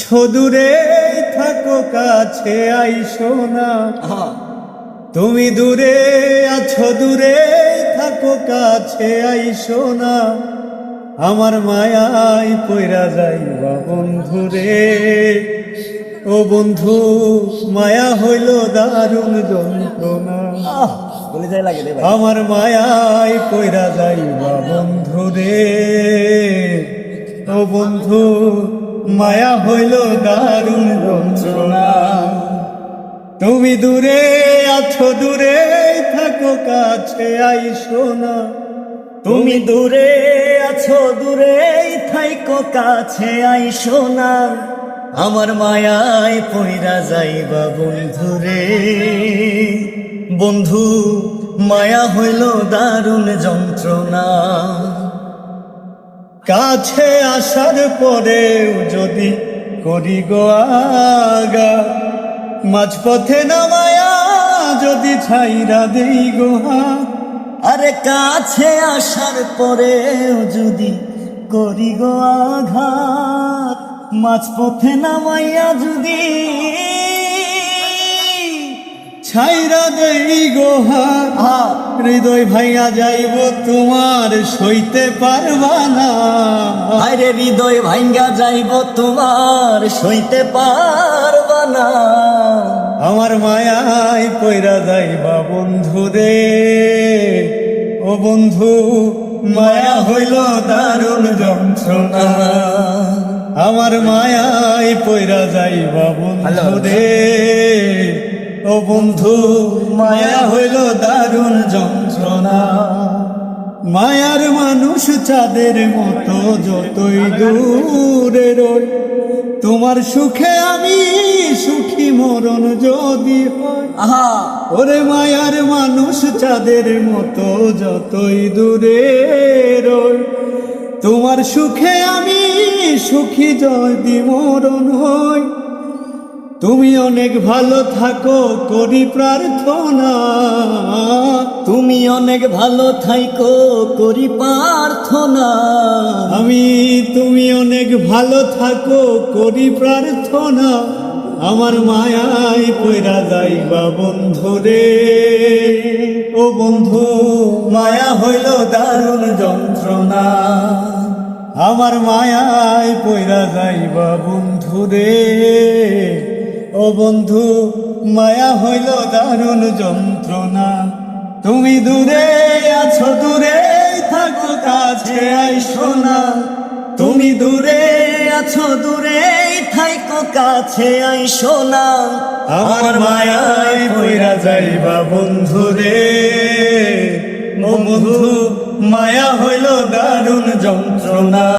ছদূরে থাকো কাছে আইসো না। তুমি দূরে আছো দূরে থাকো কাছে আইসো না। আমার মায়াই পয়রা যাইবা বন্ধু রে ও বন্ধু মায়া হইল দারুণ যন্ত্রণা। আমার মায়াই পয়রা যাইবা বন্ধু রে ও বন্ধু মায়া হইল দারুণ যন্ত্রণা। তুমি দূরে আছো দূরে থাকো, কাছে আইসো না। তুমি দূরে আছো দূরে থাইকো, কাছে আইসো না। আমার মায়ায় পইরা যাইবা বন্ধু রে। বন্ধু, মায়া হইল দারুণ যন্ত্রণা। কাছে আসার পরেও যদি করি গো আগা, মাঝপথে নামায়া যদি ছাইরা দেই গো হাত, আরে কাছে আসার পরেও যদি করি গো আঘাত, মাঝপথে নামাইয়া যদি ছাইরা দেই গো হাত আহা, হৃদয় ভাইয়া যাইব তোমার সইতে পারবা না। আরে হৃদয় ভাঙ্গা যাইব তোমার সইতে পারবা না। আমার মায়াই পয়রা যাইবা বন্ধু রে। ও বন্ধু মায়া হইল দারুণ যন্ত্রণা। আমার মায়াই পয়রা যাইবা বন্ধু রে। বন্ধু মায়া হইল দারুণ যন্ত্রণা। মায়ার মানুষ চাঁদের মতো যতই দূরে রই তোমার সুখে আমি সুখী মরণ যদি হয়। আহা! ওরে মায়ার মানুষ চাঁদের মতো যতই দূরে রই তোমার সুখে আমি সুখী যদি মরণ হই তুমি অনেক ভালো থাকো, করি প্রার্থনা। তুমি অনেক ভালো থাইকো, করি প্রার্থনা। আমি তুমি অনেক ভালো থাকো, করি প্রার্থনা। আমার মায়াই পয়রা যাইবা বন্ধু রে ও বন্ধু, মায়া হইল দারুণ যন্ত্রণা। আমার মায়াই পয়রা যাইবা বন্ধু রে ও বন্ধু, মায়া হইল দারুণ যন্ত্রণা। তুমি দূরে আছো, দূরে থাকো, কাছে আইসো না। তুমি দূরে আছো, দূরে থাইকো কাছে আইসো না। আমার মায়ায় পইরা যাইবা বন্ধু রে। বন্ধু, মায়া হইল দারুণ যন্ত্রণা।